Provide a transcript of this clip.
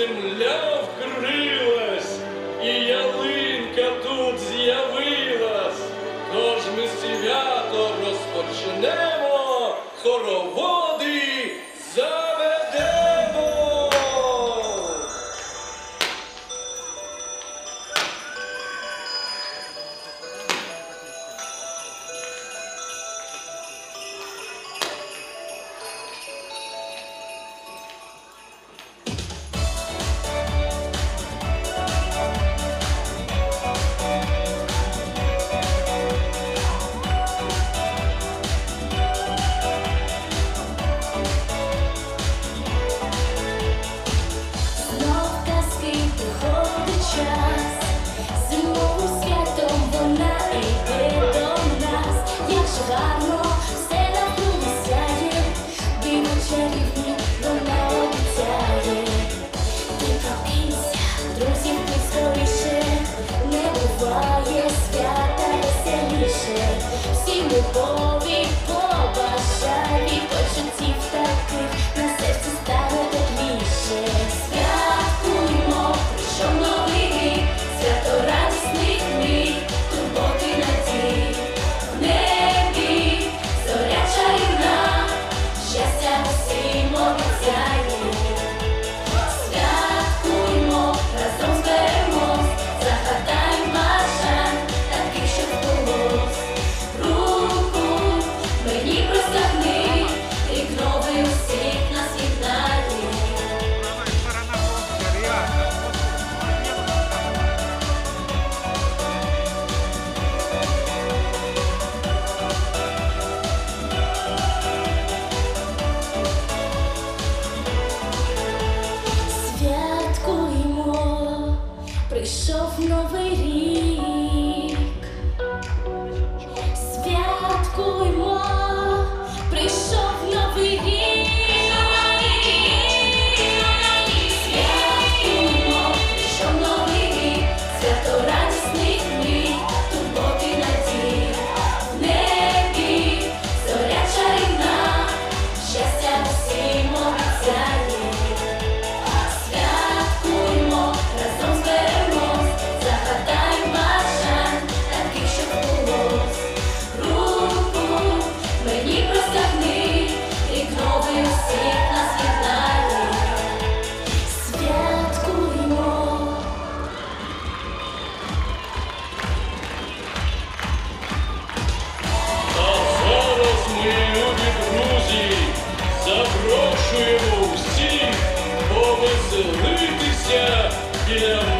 земля вкрилась, і ялинка тут з'явилась, тож ми свято розпочнемо хоровод. before. Sofno verir Brasil!